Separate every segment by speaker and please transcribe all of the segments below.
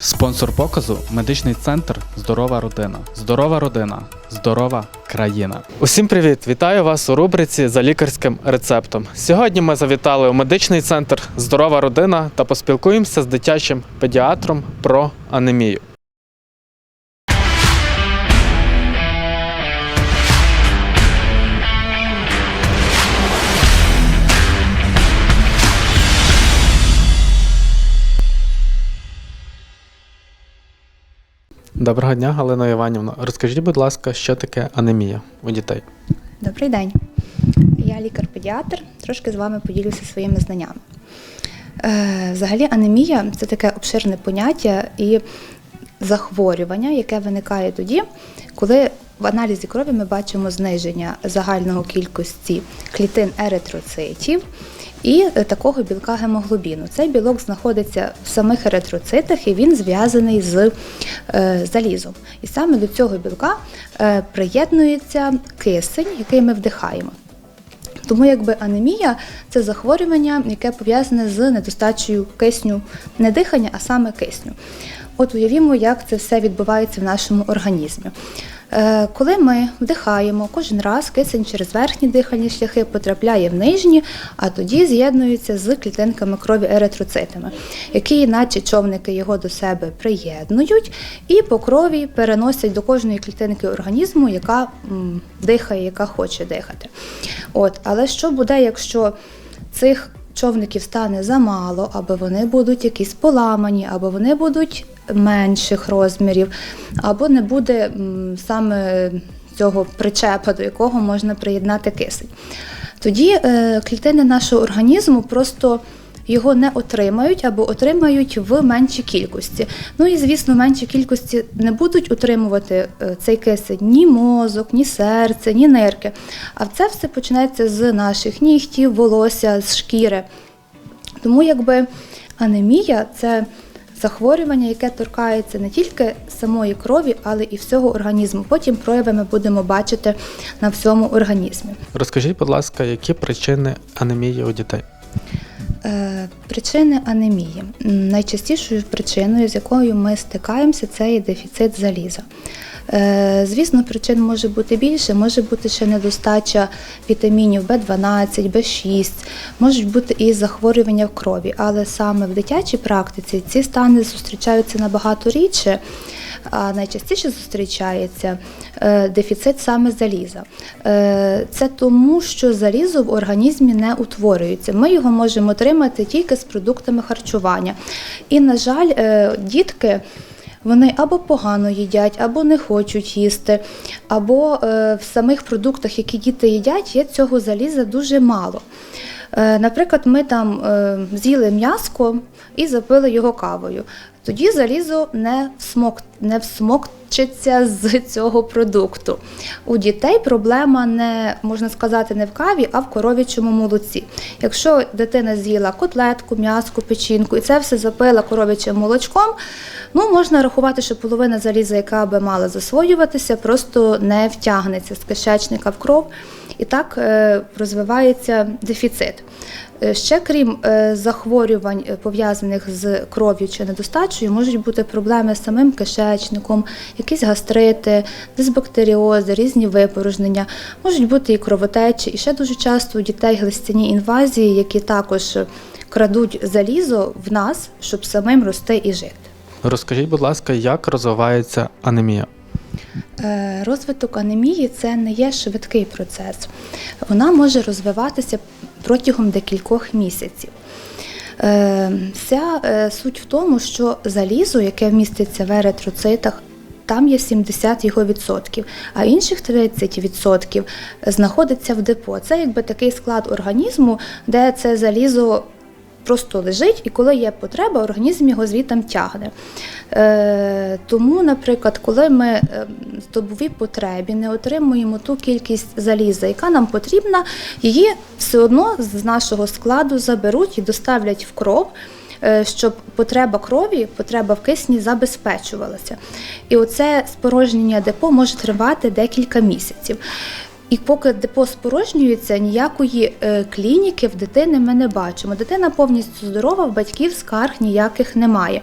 Speaker 1: Спонсор показу медичний центр Здорова родина. Здорова родина, здорова країна. Усім привіт! Вітаю вас у рубриці за лікарським рецептом. Сьогодні ми завітали у медичний центр Здорова родина та поспілкуємося з дитячим педіатром про анемію. Доброго дня, Галина Іванівна. Розкажіть, будь ласка, що таке анемія у дітей?
Speaker 2: Добрий день. Я лікар-педіатр, трошки з вами поділюся своїми знаннями. Е, взагалі, анемія це таке обширне поняття і захворювання, яке виникає тоді, коли в аналізі крові ми бачимо зниження загального кількості клітин еритроцитів і е, такого білка гемоглобіну. Цей білок знаходиться в самих еритроцитах і він зв'язаний з е, залізом. І саме до цього білка е, приєднується кисень, який ми вдихаємо. Тому якби анемія це захворювання, яке пов'язане з недостачею кисню, не дихання, а саме кисню. От уявімо, як це все відбувається в нашому організмі. Е, Коли ми вдихаємо, кожен раз кисень через верхні дихальні шляхи потрапляє в нижні, а тоді з'єднується з клітинками крові еритроцитами, які, наче човники, його до себе приєднують і по крові переносять до кожної клітинки організму, яка дихає, яка хоче дихати. От, але що буде, якщо цих човників стане замало, або вони будуть якісь поламані, або вони будуть менших розмірів, або не буде саме цього причепа, до якого можна приєднати кисень. Тоді е, клітини нашого організму просто його не отримають або отримають в меншій кількості. Ну і звісно, в меншій кількості не будуть утримувати е, цей кисень ні мозок, ні серце, ні нирки. А це все починається з наших нігтів, волосся, з шкіри. Тому якби анемія це захворювання, яке торкається не тільки самої крові, але і всього організму. Потім прояви ми будемо бачити на всьому організмі.
Speaker 1: Розкажіть, будь ласка, які причини анемії у дітей?
Speaker 2: Е, Причини анемії. Найчастішою причиною, з якою ми стикаємося, це є дефіцит заліза. Е, Звісно, причин може бути більше, може бути ще недостача вітамінів В12, В6, можуть бути і захворювання в крові, але саме в дитячій практиці ці стани зустрічаються набагато рідше. А найчастіше зустрічається е, дефіцит саме заліза. Е, Це тому, що залізо в організмі не утворюється. Ми його можемо отримати тільки з продуктами харчування. І, на жаль, е, дітки. Вони або погано їдять, або не хочуть їсти, або в самих продуктах, які діти їдять, є цього заліза дуже мало. Наприклад, ми там з'їли м'яско і запили його кавою. Тоді залізо не всмок, не всмокчиться з цього продукту. У дітей проблема не можна сказати не в каві, а в коров'ячому молоці. Якщо дитина з'їла котлетку, м'яско, печінку і це все запила коров'ячим молочком, ну можна рахувати, що половина заліза, яка би мала засвоюватися, просто не втягнеться з кишечника в кров. І так е, розвивається дефіцит. Е, Ще крім е, захворювань, е, пов'язаних з кров'ю чи недостачею, можуть бути проблеми з самим кишечником, якісь гастрити, дисбактеріози, різні випорожнення, можуть бути і кровотечі. І ще дуже часто у дітей глистяні інвазії, які також крадуть залізо в нас, щоб самим рости і жити.
Speaker 1: Розкажіть, будь ласка, як розвивається анемія?
Speaker 2: Е, Розвиток анемії це не є швидкий процес. Вона може розвиватися протягом декількох місяців. Е, Вся е, суть в тому, що залізо, яке вміститься в еритроцитах, там є 70 його відсотків, а інших 30 відсотків знаходиться в депо. Це якби такий склад організму, де це залізо просто лежить, і коли є потреба, організм його звітом тягне. Е, тому, наприклад, коли ми е, в добовій потребі не отримуємо ту кількість заліза, яка нам потрібна, її все одно з нашого складу заберуть і доставлять в кров. е, Щоб потреба крові, потреба в кисні забезпечувалася. І оце спорожнення депо може тривати декілька місяців. І поки депо спорожнюється, ніякої е, клініки в дитини ми не бачимо. Дитина повністю здорова, в батьків скарг ніяких немає.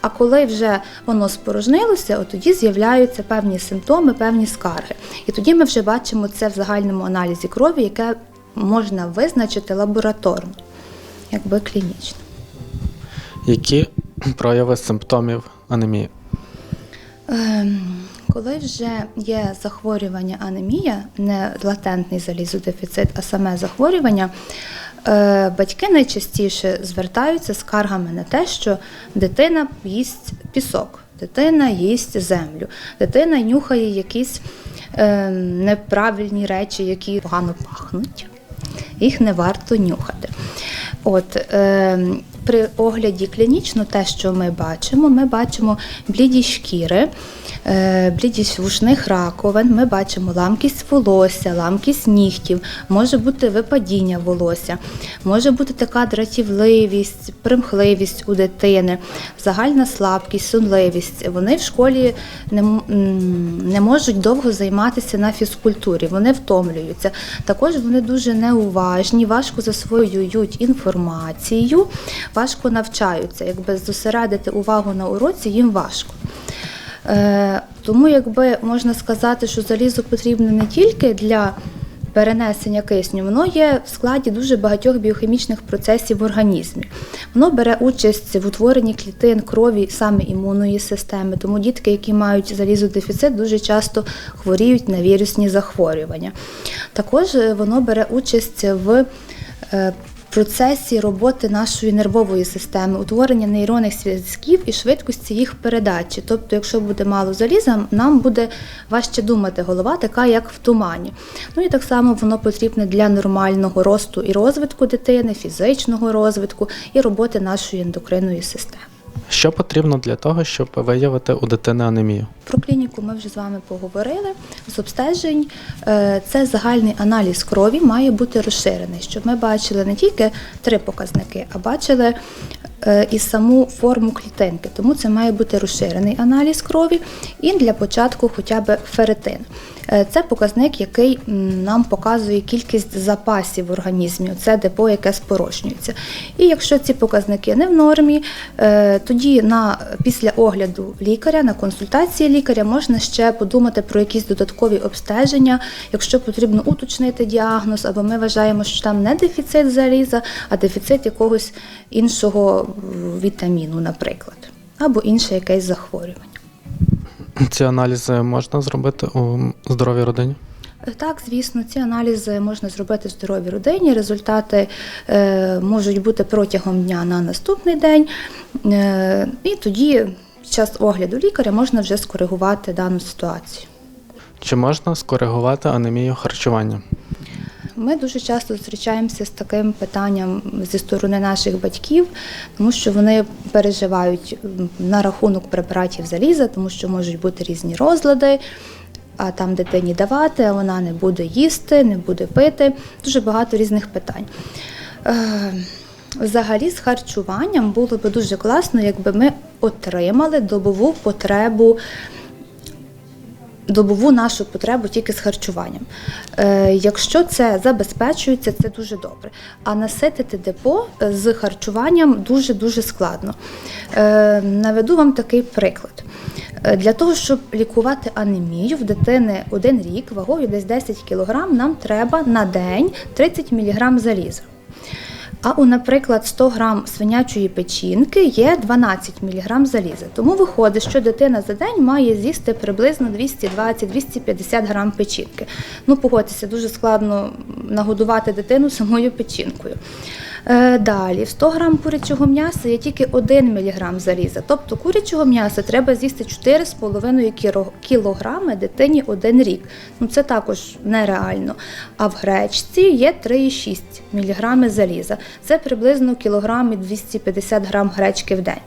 Speaker 2: А коли вже воно спорожнилося, от тоді з'являються певні симптоми, певні скарги. І тоді ми вже бачимо це в загальному аналізі крові, яке можна визначити лабораторно, якби клінічно.
Speaker 1: Які прояви симптомів анемії?
Speaker 2: Ем, Коли вже є захворювання анемія, не латентний залізодефіцит, а саме захворювання, е, батьки найчастіше звертаються скаргами на те, що дитина їсть пісок, дитина їсть землю, дитина нюхає якісь е, неправильні речі, які погано пахнуть. Їх не варто нюхати. От, е, при огляді клінічно те, що ми бачимо, ми бачимо блідість шкіри, е, блідість вушних раковин, ми бачимо ламкість волосся, ламкість нігтів, може бути випадіння волосся, може бути така дратівливість, примхливість у дитини, загальна слабкість, сонливість. Вони в школі не, не можуть довго займатися на фізкультурі, вони втомлюються. Також вони дуже неуважні, важко засвоюють інформацію, важко навчаються. Якби зосередити увагу на уроці їм важко. Е, тому, якби можна сказати, що залізо потрібне не тільки для перенесення кисню, воно є в складі дуже багатьох біохімічних процесів в організмі. Воно бере участь в утворенні клітин крові саме імунної системи. Тому дітки, які мають залізодефіцит, дуже часто хворіють на вірусні захворювання. Також е, воно бере участь в е, процесі роботи нашої нервової системи, утворення нейронних зв'язків і швидкості їх передачі. Тобто, якщо буде мало заліза, нам буде важче думати голова, така як в тумані. Ну і так само воно потрібне для нормального росту і розвитку дитини, фізичного розвитку і роботи нашої ендокринної системи.
Speaker 1: Що потрібно для того, щоб виявити у дитини анемію?
Speaker 2: Про клініку ми вже з вами поговорили. З обстежень е, це загальний аналіз крові має бути розширений, щоб ми бачили не тільки три показники, а бачили і саму форму клітинки. Тому це має бути розширений аналіз крові і для початку хоча б ферритин. Е, Це показник, який нам показує кількість запасів в організмі. Це депо, яке спорожнюється. І якщо ці показники не в нормі, е, тоді на після огляду лікаря, на консультації лікаря можна ще подумати про якісь додаткові обстеження, якщо потрібно уточнити діагноз, або ми вважаємо, що там не дефіцит заліза, а дефіцит якогось іншого вітаміну, наприклад, або інше якесь захворювання.
Speaker 1: Ці аналізи можна зробити у здоровій родині?
Speaker 2: Так, звісно, ці аналізи можна зробити в здоровій родині. Результати е, можуть бути протягом дня на наступний день. Е, і тоді, під час огляду лікаря, можна вже скоригувати дану ситуацію.
Speaker 1: Чи можна скоригувати анемію харчуванням?
Speaker 2: Ми дуже часто зустрічаємося з таким питанням зі сторони наших батьків, тому що вони переживають на рахунок препаратів заліза, тому що можуть бути різні розлади. А там дитині давати, а вона не буде їсти, не буде пити. Дуже багато різних питань. Е, Взагалі, з харчуванням було б дуже класно, якби ми отримали добову потребу добову нашу потребу тільки з харчуванням. Е, якщо це забезпечується, це дуже добре. А наситити депо е, з харчуванням дуже-дуже складно. Е, наведу вам такий приклад. Для того, щоб лікувати анемію в дитини один рік вагою десь 10 кг, нам треба на день 30 мг заліза. А у, наприклад, 100 грам свинячої печінки є 12 мг заліза. Тому виходить, що дитина за день має з'їсти приблизно 220-250 грам печінки. Ну, погодьтеся, дуже складно нагодувати дитину самою печінкою. Е, Далі, в 100 грам курячого м'яса є тільки 1 мг заліза. Тобто курячого м'яса треба з'їсти 4,5 кіро- кілограми дитині один рік. Ну це також нереально. А в гречці є 3,6 мг заліза. Це приблизно кілограм і 250 грам гречки в день.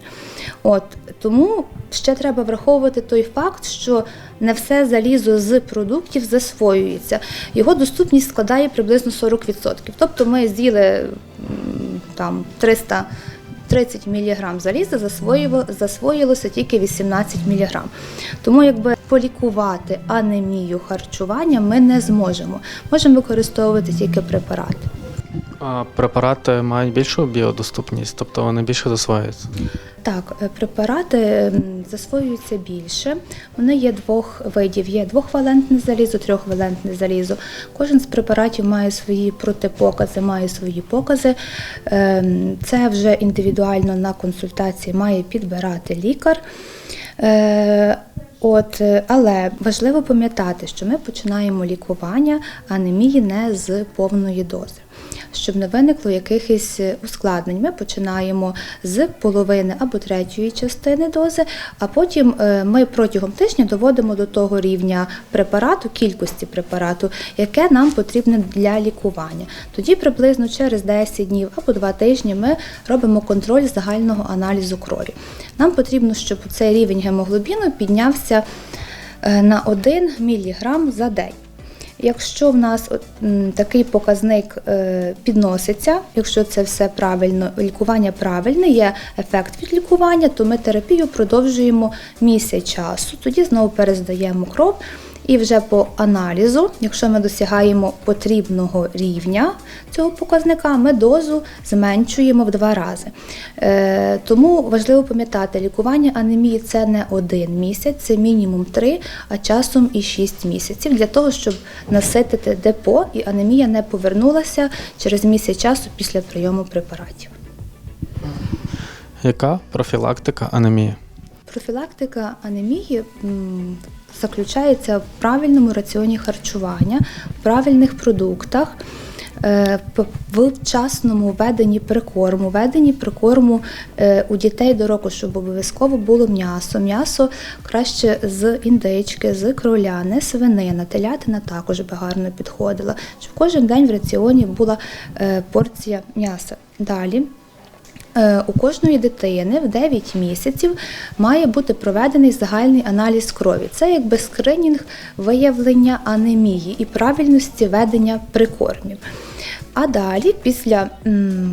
Speaker 2: От тому ще треба враховувати той факт, що не все залізо з продуктів засвоюється. Його доступність складає приблизно 40%. Тобто ми з'їли там 300 30 мг заліза засвоїло, засвоїлося тільки 18 мг. Тому якби полікувати анемію харчування ми не зможемо. Можемо використовувати тільки препарати.
Speaker 1: А препарати мають більшу біодоступність, тобто вони більше засвоюються.
Speaker 2: Так, е, препарати засвоюються більше. Вони є двох видів: є двохвалентне залізо, трьохвалентне залізо. Кожен з препаратів має свої протипокази, має свої покази. Ем, Це вже індивідуально на консультації має підбирати лікар. Е, От, е, але важливо пам'ятати, що ми починаємо лікування анемії не з повної дози. Щоб не виникло якихось е, ускладнень, ми починаємо з половини або третьої частини дози, а потім е, ми протягом тижня доводимо до того рівня препарату, кількості препарату, яке нам потрібне для лікування. Тоді приблизно через 10 днів або 2 тижні ми робимо контроль загального аналізу крові. Нам потрібно, щоб цей рівень гемоглобіну піднявся е, на 1 мг за день. Якщо в нас такий показник е, підноситься, якщо це все правильно, лікування правильне, є ефект від лікування, то ми терапію продовжуємо місяць часу. Тоді знову перездаємо кров. І вже по аналізу, якщо ми досягаємо потрібного рівня цього показника, ми дозу зменшуємо в два рази. Е, тому важливо пам'ятати, лікування анемії це не один місяць, це мінімум три, а часом і шість місяців для того, щоб наситити депо і анемія не повернулася через місяць часу після прийому препаратів.
Speaker 1: Яка профілактика анемії?
Speaker 2: Профілактика анемії заключається в правильному раціоні харчування, в правильних продуктах, е, в вчасному веденні прикорму, веденні прикорму е, у дітей до року, щоб обов'язково було м'ясо. М'ясо краще з індички, з кроля, не свинина, телятина також би гарно підходила, щоб кожен день в раціоні була е, порція м'яса. Далі. Е, У кожної дитини в 9 місяців має бути проведений загальний аналіз крові. Це якби скринінг виявлення анемії і правильності ведення прикормів. А далі, після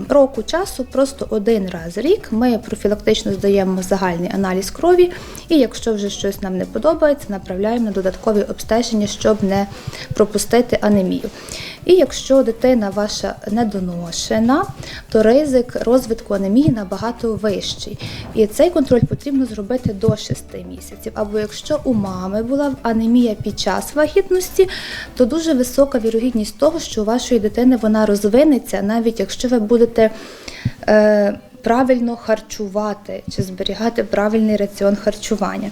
Speaker 2: року часу, просто один раз в рік ми профілактично здаємо загальний аналіз крові, і якщо вже щось нам не подобається, направляємо на додаткові обстеження, щоб не пропустити анемію. І якщо дитина ваша недоношена, то ризик розвитку анемії набагато вищий. І цей контроль потрібно зробити до 6 місяців. Або якщо у мами була анемія під час вагітності, то дуже висока вірогідність того, що у вашої дитини вона розвинеться, навіть якщо ви будете. Е, Правильно харчувати чи зберігати правильний раціон харчування.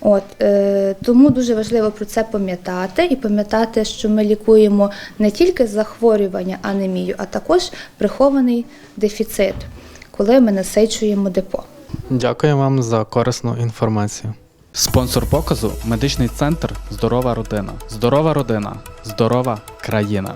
Speaker 2: От, е, тому дуже важливо про це пам'ятати і пам'ятати, що ми лікуємо не тільки захворювання анемію, а також прихований дефіцит, коли ми насичуємо депо.
Speaker 1: Дякую вам за корисну інформацію. Спонсор показу медичний центр Здорова родина. Здорова родина, здорова країна.